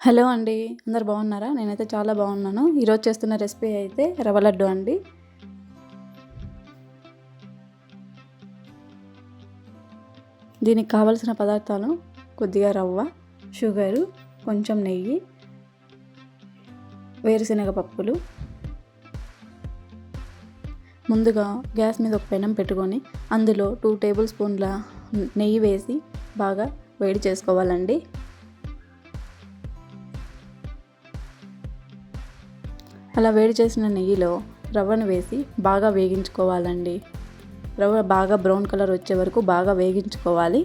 Hello అండి అందరు బాగున్నారా? నేనైతే చాలా బాగున్నాను. ఈరోజు చేస్తున్న రెసిపీ అయితే రవ్వ లడ్డు అండి. దీనికి కావలసిన పదార్థాలు కొద్దిగా రవ్వ షుగరు కొంచెం నెయ్యి వేరుశనగ పప్పులు. ముందుగా గ్యాస్ మీద ఒక పెనం పెట్టుకొని అందులో టూ టేబుల్ స్పూన్ల నెయ్యి వేసి బాగా వేడి చేసుకోవాలండి. అలా వేడి చేసిన నెయ్యిలో రవ్వను వేసి బాగా వేగించుకోవాలండి. రవ్వ బాగా బ్రౌన్ కలర్ వచ్చే వరకు బాగా వేగించుకోవాలి.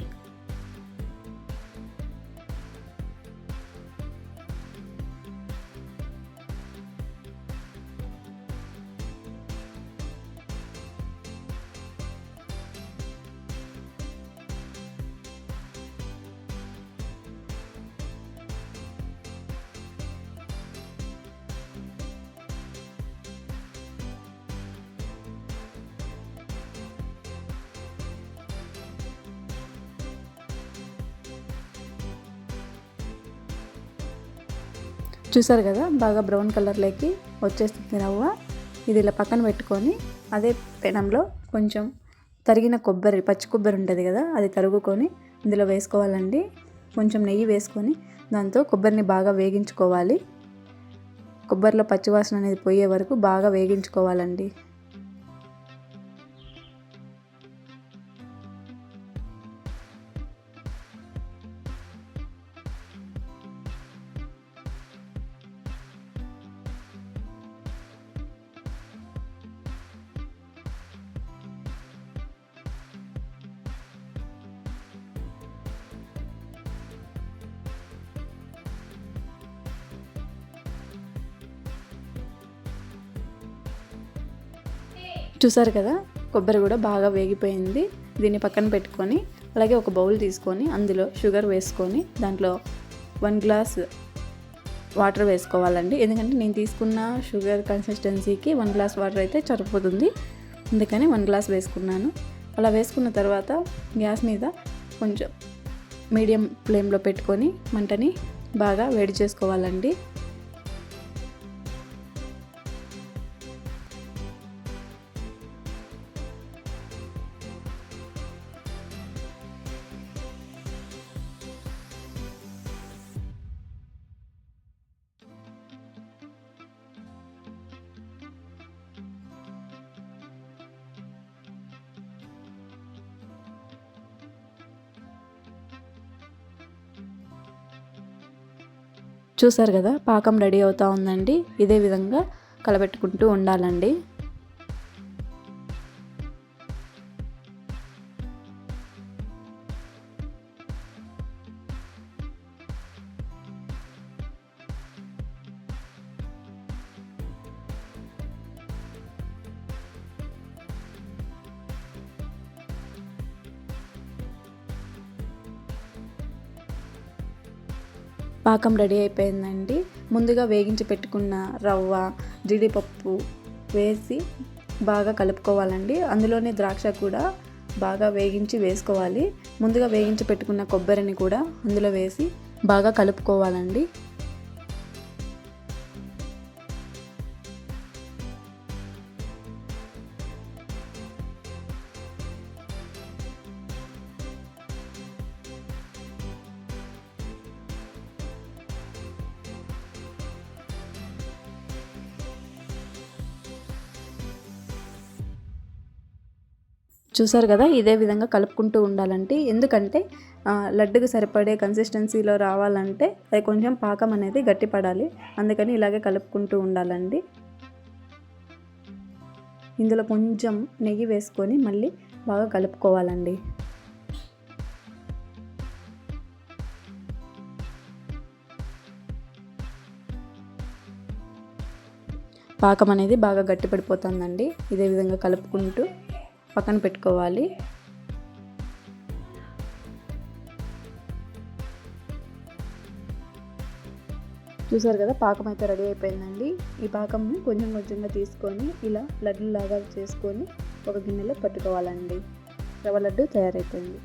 చూసారు కదా బాగా బ్రౌన్ కలర్లోకి వచ్చేస్తుంది రవ్వ. ఇది ఇలా పక్కన పెట్టుకొని అదే పెనంలో కొంచెం తరిగిన కొబ్బరి పచ్చి కొబ్బరి ఉంటుంది కదా అది తరుగుకొని ఇందులో వేసుకోవాలండి. కొంచెం నెయ్యి వేసుకొని దాంతో కొబ్బరిని బాగా వేగించుకోవాలి. కొబ్బరిలో పచ్చివాసన అనేది పోయే వరకు బాగా వేగించుకోవాలండి. చూసారు కదా కొబ్బరి కూడా బాగా వేగిపోయింది. దీన్ని పక్కన పెట్టుకొని అలాగే ఒక బౌల్ తీసుకొని అందులో షుగర్ వేసుకొని దాంట్లో వన్ గ్లాస్ వాటర్ వేసుకోవాలండి. ఎందుకంటే నేను తీసుకున్న షుగర్ కన్సిస్టెన్సీకి వన్ గ్లాస్ వాటర్ అయితే సరిపోతుంది. అందుకని వన్ గ్లాస్ వేసుకున్నాను. అలా వేసుకున్న తర్వాత గ్యాస్ మీద కొంచెం మీడియం ఫ్లేమ్లో పెట్టుకొని మంటని బాగా వేడి చేసుకోవాలండి. చూసారు కదా పాకం రెడీ అవుతూ ఉందండి. ఇదే విధంగా కలబెట్టుకుంటూ ఉండాలండి. పాకం రెడీ అయిపోయిందండి. ముందుగా వేగించి పెట్టుకున్న రవ్వ జీడిపప్పు వేసి బాగా కలుపుకోవాలండి. అందులోనే ద్రాక్ష కూడా బాగా వేగించి వేసుకోవాలి. ముందుగా వేగించి పెట్టుకున్న కొబ్బరిని కూడా అందులో వేసి బాగా కలుపుకోవాలండి. చూసారు కదా ఇదే విధంగా కలుపుకుంటూ ఉండాలంటే. ఎందుకంటే లడ్డుకు సరిపడే కన్సిస్టెన్సీలో రావాలంటే అది కొంచెం పాకం అనేది గట్టిపడాలి. అందుకని ఇలాగే కలుపుకుంటూ ఉండాలండి. ఇందులో కొంచెం నెయ్యి వేసుకొని మళ్ళీ బాగా కలుపుకోవాలండి. పాకం అనేది బాగా గట్టిపడిపోతుందండి. ఇదే విధంగా కలుపుకుంటూ పక్కన పెట్టుకోవాలి. చూసారు కదా పాకం అయితే రెడీ అయిపోయిందండి. ఈ పాకంని కొంచెం కొంచెంగా తీసుకొని ఇలా లడ్డు లాగా చేసుకొని ఒక గిన్నెలో పట్టుకోవాలండి. రవ్వ లడ్డు తయారైపోయింది.